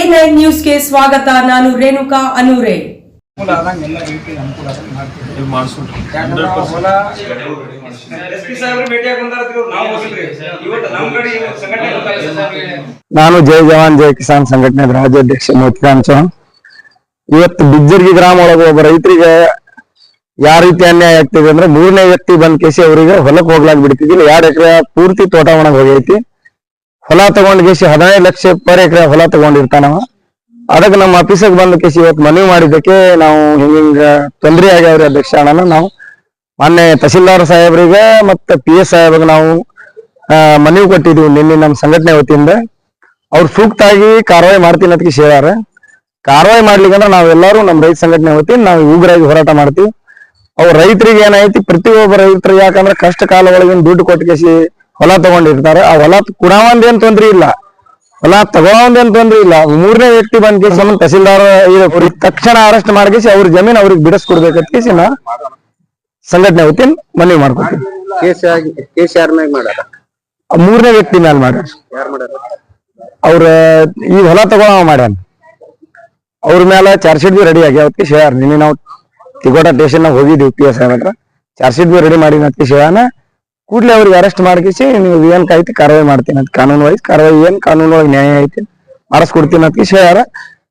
A ನ್ಯೂಸ್ಗೆ ಸ್ವಾಗತ ನಾನು ರೇಣುಕಾ ಅನೂರೆ. ಹೊಲ. ನಾನು ಜೈ ಜವಾನ್ ಜೈ ಕಿಸಾನ್ ಸಂಘಟನೆ ರಾಜ್ಯಾಧ್ಯಕ್ಷ ಮೋತಿಕಾಂತ್ ಚೌಹಾಣ್. ಇವತ್ತು ಬಿಜ್ಜರ್ಗಿ ಗ್ರಾಮ ಒಳಗ ಒಬ್ಬ ರೈತರಿಗೆ ಯಾವ ರೀತಿ ಅನ್ಯಾಯ ಆಗ್ತಿದೆ ಅಂದ್ರೆ ಮೂರನೇ ವ್ಯಕ್ತಿ ಬಂದ್ ಕೇಸಿ ಅವರಿಗೆ ಹೊಲಕ್ಕೆ ಹೋಗ್ಲಾಕ್ ಬಿಡ್ತಿದ್ದಿಲ್ಲ. ಎರಡ್ ಎಕರೆ ಪೂರ್ತಿ ತೋಟ ಒಣಗ್ ಹೋಗೈತಿ. ಹೊಲ ತಗೊಂಡ್ ಕೇಸಿ ಹದಿನೈದು ಲಕ್ಷ ಪರ್ ಎಕರೆ ಹೊಲ ತಗೊಂಡಿರ್ತಾನವ ಅದಕ್ಕೆ ನಮ್ಮ ಆಫೀಸಿಗೆ ಬಂದ ಕೇಸಿ ಇವತ್ತು ಮನವಿ ಮಾಡಿದ್ದಕ್ಕೆ ನಾವು ಹಿಂಗ ತೊಂದರೆ ಆಗ್ಯಾವ್ರಿ ಅಧ್ಯಕ್ಷ ಅಣ್ಣ ನಾವು ಮೊನ್ನೆ ತಹಸೀಲ್ದಾರ್ ಸಾಹೇಬ್ರಿಗೆ ಮತ್ತೆ ಪಿ ಎಸ್ ಸಾಹೇಬ್ರಿಗೆ ನಾವು ಮನವಿ ಕೊಟ್ಟಿದ್ವಿ ನಿನ್ನೆ ನಮ್ಮ ಸಂಘಟನೆ ವತಿಯಿಂದ. ಅವ್ರು ಸೂಕ್ತಾಗಿ ಕಾರ್ವಾಯಿ ಮಾಡ್ತೀನಿ ಅಂತ ಹೇಳ್ಯಾರ ಮಾಡ್ಲಿಕ್ಕೆ ಮಾಡ್ಲಿಕ್ಕಂದ್ರೆ ನಾವೆಲ್ಲರೂ ನಮ್ಮ ರೈತ ಸಂಘಟನೆ ವತಿಯಿಂದ ನಾವು ಉಗ್ರಾಗಿ ಹೋರಾಟ ಮಾಡ್ತೀವಿ. ಅವ್ರ ರೈತರಿಗೆ ಏನೈತಿ ಪ್ರತಿಯೊಬ್ಬ ರೈತರು ಯಾಕಂದ್ರೆ ಕಷ್ಟ ಕಾಲ ಒಳಗಿನ ದುಡ್ಡು ಕೊಟ್ಟಿಗೆಸಿ ಹೊಲ ತಗೊಂಡಿರ್ತಾರೆ. ಆ ಹೊಲ ಕುಡಾವಂದೇನ್ ತೊಂದ್ರೆ ಇಲ್ಲ. ಹೊಲ ತಗೊಳೋಂದೇನ್ ತೊಂದ್ರೆ ಇಲ್ಲ. ಮೂರನೇ ವ್ಯಕ್ತಿ ಬಂದ್ ಕೇಸಿ ನಮ್ಮ ತಹಸೀಲ್ದಾರ್ ತಕ್ಷಣ ಅರೆಸ್ಟ್ ಮಾಡ್ಕೇಸಿ ಅವ್ರ ಜಮೀನ್ ಅವ್ರಿಗೆ ಬಿಡಿಸ್ಕೊಡ್ಬೇಕಂತ ಕೇಸಿ ನಾ ಸಂಘಟನೆ ವತಿಯಿಂದ ಮನವಿ ಮಾಡ್ಕೊತೀನಿ. ಕೇಸ್ ಯಾರ ಮ್ಯಾಗ ಮಾಡ್ಯಾರ? ಆ ಮೂರನೇ ವ್ಯಕ್ತಿ ಮೇಲೆ ಮಾಡ್ಯಾರ. ಯಾರ್ ಮಾಡ್ಯಾರ? ಅವ್ರ ಈ ಹೊಲ ತಗೊಳವ ಮಾಡ್ಯಾನ. ಅವ್ರ ಮೇಲೆ ಚಾರ್ಜ್ ಶೀಟ್ ಬಿ ರೆಡಿ ಆಗ್ಯಾವ ಹೇಳ್ಯಾರ ನಿನ್ನೆ ನಾವು ತಿಗೋಟ ಸ್ಟೇಷನ್ ನಾಗ ಹೋಗಿದ್ವಿ ಪಿ ಎಸ್ ಹತ್ರ. ಚಾರ್ಜ್ ಶೀಟ್ ಬಿ ರೆಡಿ ಮಾಡಿನ ಅತ್ತಿ ಹೇಳ್ಯಾನ ಕೂಡ್ಲೆ ಅವ್ರಿಗೆ ಅರೆಸ್ಟ್ ಮಾಡ್ಕಿಸಿ ನೀವು ಏನ್ ಕಾಯ್ತಿ ಕಾರ್ಯವಾಹಿ ಮಾಡ್ತೀನಿ ಅಂತ ಕಾನೂನು ವೈಸ್ ಕಾರ್ಯವಾಹಿ ಏನ್ ಕಾನೂನು ಒಳಗೆ ನ್ಯಾಯ ಐತಿ ಮಾಡಿಸ್ಕೊಡ್ತೀನಿ ಅದಕ್ಕೆ ಯಾರ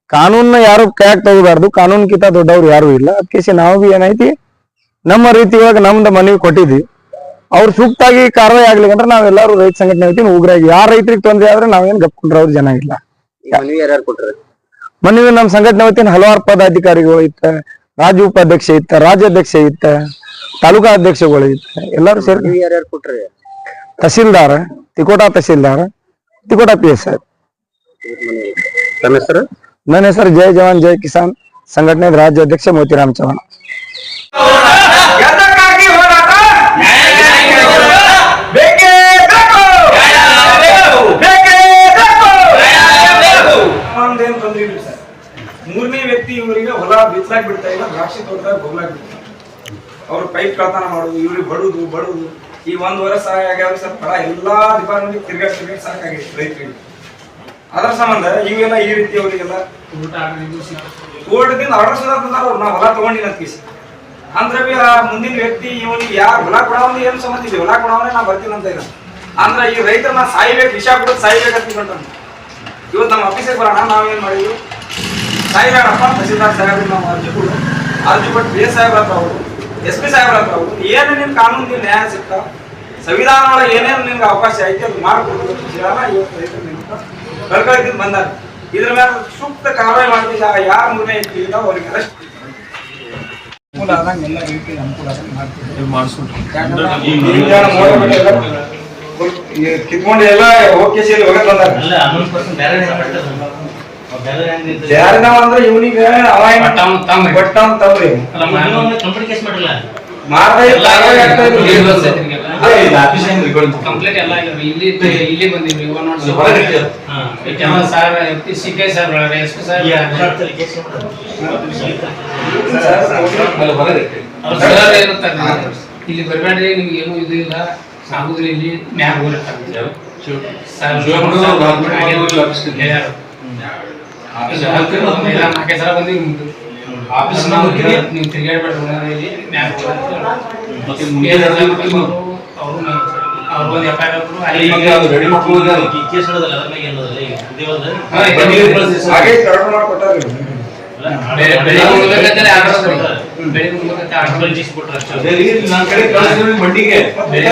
ಕಾನೂನ ಯಾರು ಕೈಯಾಗ ತಗೋಬಾರ್ದು ಕಾನೂನ್ಕಿಂತ ದೊಡ್ಡವ್ರು ಯಾರು ಇಲ್ಲ. ಅದಕ್ಕೆ ನಾವು ಬಿ ಏನೈತಿ ನಮ್ಮ ರೀತಿ ಒಳಗೆ ನಮ್ದು ಮನವಿ ಕೊಟ್ಟಿದ್ವಿ. ಅವ್ರು ಸೂಕ್ತಾಗಿ ಅಂದ್ರೆ ನಾವ್ ಎಲ್ಲಾರು ರೈತ ಸಂಘಟನೆ ಐತಿ ಉಗ್ರಾಗಿ ಯಾರ ರೈತರಿಗೆ ತೊಂದ್ರೆ ಆದ್ರೆ ನಾವೇನ್ ಗಪ್ಕೊಂಡ್ರೆ ಅವ್ರು ಜನ ಇಲ್ಲ. ಮನವಿ ನಮ್ಮ ಸಂಘಟನೆ ವತಿಯಿಂದ ಹಲವಾರು ಪದಾಧಿಕಾರಿಗಳು ಇತ್ತ ರಾಜ್ಯ ಉಪಾಧ್ಯಕ್ಷ ಇತ್ತ ರಾಜ್ಯಾಧ್ಯಕ್ಷ ಇತ್ತ ತಾಲೂಕಾ ಅಧ್ಯಕ್ಷಗಳು ಇತ್ತ ಎಲ್ಲರೂ ಸೇರಿ ಯಾರ್ಯಾರು ಕೊಟ್ರಿ. ತಹಸೀಲ್ದಾರ್ ತಿಕೋಟಾ ತಹಸೀಲ್ದಾರ್ ತಿಕೋಟಾ ಪಿ ಎಸ್ ತಮ್ಮ ಹೆಸರು? ನನ್ನ ಹೆಸರು ಜೈ ಜವಾನ್ ಜೈ ಕಿಸಾನ್ ಸಂಘಟನೆ ರಾಜ್ಯಾಧ್ಯಕ್ಷ ಮೋತಿರಾಮ್ ಚೌಹಾಣ್ ಎದಕ್ಕಾಗಿ ಹೋರಾಟ ಬೇಕೇ ಬೇಕು ಬೇಕೇ ಬೇಕು ನಮ್ದೇನ್ ತೊಂದ್ರೆ ಇಲ್ಲ ಸರ್ ಮೂರನೇ ವ್ಯಕ್ತಿ ಇವರಿಗೆ ಹೊಲ ಬಿತ್ತಲಾಕ್ ದ್ರಾಕ್ಷಿ ತೋಟದಾಗ ಹೋಗ್ಲಾಕ್ ಅವ್ರು ಪೈಪ್ ಕಳ್ತನ ಮಾಡುದು ಇವ್ರಿಗೆ ಬಡುದು ಬಡುದು. ಈ ಒಂದ್ ವರ್ಷ ಆಗ್ಯಾವ ಸರ್ ಬಡ ಎಲ್ಲಾ ಡಿಪಾರ್ಟ್ಮೆಂಟ್ ತಿರ್ಗಾಡ್ ತಿರ್ಗಾಡ್ ಸಾಕಾಗೈತಿ ರೈತರಿಗೆ. ಅದರ ಸಂಬಂಧ ಇವೆಲ್ಲ ಈ ರೀತಿ ಅವರಿಗೆಲ್ಲ ಕೋರ್ಟ್ದಿಂದ ಆರ್ಡರ್ ಸುಧಾ ತಂದಾರ ಅವ್ರು ನಾವು ಹೊಲ ತಗೊಂಡಿನ ಕೇಸಿ ಅಂದ್ರೆ ಬಿ ಆ ಮುಂದಿನ ವ್ಯಕ್ತಿ ಇವನಿಗೆ ಯಾರು ಹೊಲ ಕೊಡವನು ಏನು ಸಂಬಂಧ ಇದೆ ಹೊಲ ಕೊಡವನೇ ನಾ ಬರ್ತೀನಿ ಅಂತ ಇಲ್ಲ ಅಂದ್ರೆ ಈ ರೈತರ ನಾ ಸಾಯ್ಬೇಕು ವಿಷ ಕೊಡೋದು ಸಾಯ್ಬೇಕು ಅಂತ ಇವತ್ತು ನಮ್ಮ ಆಫೀಸಿಗೆ ಬರೋಣ ನಾವೇನ್ ಮಾಡಿದ್ವಿ? ಸಾಯ್ಬೇಡಪ್ಪ ತಹಸೀಲ್ದಾರ್ ಸಾಹೇಬ್ರಿಗೆ ನಾವು ಅರ್ಜಿ ಕೊಡು ಅರ್ಜಿ ಕೊಟ್ಟು ಬಿ ಎಸ್ ಸಾಹೇಬ್ರ ಹತ್ರ ಅವರು ಎಸ್ ಪಿ ಸಾಹೇಬ್ರ ಹತ್ರ ಅವರು ಏನು ನಿನ್ ಕಾನೂನು ನ್ಯಾಯ ಸಿಗ್ತಾವ ಸಂವಿಧಾನ ಒಳಗೆ ಏನೇನು ನಿಮ್ಗೆ ಅವಕಾಶ ಐತಿ ಅದು ಮಾಡಿಕೊಡ್ಬೇಕು ವಿಷಯನ ಇವತ್ತು ರೈತರು ನಿಮ್ಗೆ ಕಳ್ಕೊಳ್ತಿದ್ದು ಬಂದಾರ ಇದ್ರ ಮೇಲೆ ಸೂಕ್ತ ಕಾರ್ಯ ಮಾಡ್ತಿದ್ದ ಯಾರ ಮುನ್ನೆ ಇಟ್ಟಿಲ್ಲ ಅವ್ರಿಗೆ ಅರೆಸ್ಟ್ ಅನುಕೂಲ ಆದಂಗೆ ಎಲ್ಲ ರೀತಿ ಅನುಕೂಲ ಆದಂಗೆ ಮಾಡ್ತೀವಿ ಕಿತ್ಕೊಂಡು ಎಲ್ಲ ಓಕೆ ಸೇರಿ ಹೋಗಕ್ ಬಂದಾರ. ಯಾರಿನಾವ ಅಂದ್ರೆ ಇವನಿಗೆ ಅವ ಏನ್ ಬಟ್ ಅವ್ನ್ ತಮ್ಮ. ಬಟ್ ಕಂಪ್ಲೀಟ್ ಕೇಸ್ ಮಾಡಿಲ್ಲ. ಮಾರ್ದ ಇಲ್ಲ, ಕಾರ್ಯವಾಹಿ ಆಗ್ತಾ ಇದ್ರು. ಅದೇ ಇಲ್ಲ. ಕಂಪ್ಲೇಂಟ್ ಎಲ್ಲ ಆಗಿದ್ವಿ ಇಲ್ಲಿ ಇಲ್ಲಿ ಬಂದಿದ್ವಿ. ಒನ್ ಹೊರಗೆ ಇಟ್ಟಿದ್ದು. ಹಾ. Sir C K sir S P sir ಅವ್ರು ಇಲ್ಲಿ ಬರಬೇಡ್ರಿ ನಿಮ್ಗೆ ಏನು ಇದು ಇಲ್ಲ. ಸಾಗುದ್ರಿ ಇಲ್ಲಿ. ಮ್ಯಾಗ ಹೋಗಿರ್ತಾರೆ ಸರ್ ಶಿವಮೊಗ್ಗದ ಒಂದು ಹದಿಮೂರು ಮಂದಿ ಆಫೀಸ್ಗೆ ಹೇಳ್ಯಾರು. ಎಲ್ಲ ನಾಲ್ಕೈದು ಸಲ ಬಂದಿವಿ ನಿಮ್ದು. ಆಫೀಸ್ ನಾವು ತಿರ್ಗಾ- ನೀವು ತಿರ್ಗಾಡ್ಬೇಡ್ರಿ ಉಳ್ದ ಇಲ್ಲಿ ಮ್ಯಾಗ ಮತ್ತೆ ಮುಂದೆ ನಡೆದಿದ್ದು ಹೋಗ್ತಾರೆ. ಅವ್ರು ಅವ್ರು ಒಂದು ಎಫ್ ಐ ಆರ್ ಈಗ ಅದು ರೆಡಿ ಮಾಡ್ಕೊಳ್ಳೋದು ಕೇಸ್ ಹೇಳೋದಲ್ಲ ಅದ್ರ ಮೇಲೆ ಏನೋದಲ್ಲ ಈಗ ದೇವದ ಹಾಗೆ ಕರೆಕ್ಟ್ ಮಾಡ್ಕೊಟ್ಟಾರ ಬೆಳೆ ಬೆಳಿಗ್ಗೆ ಮುಗ್ದಕತ್ತಲೆ ಆರ್ಡರ್ ಅದ್ರಿ. ಬೆಳಿಗ್ಗೆ ಮುಗ್ದಕತ್ತೆ ಆರ್ಡರ್ ಜೀಸ್ ಕೊಟ್ರೆ ಅಷ್ಟೇ ಅದೇ ರೀತಿ ನನ್ನ ಕಡೆ ಕಳಿಸಿದ್ರೆ ಮಂಡಿಗೆ ಬೆಳಿಗ್ಗೆ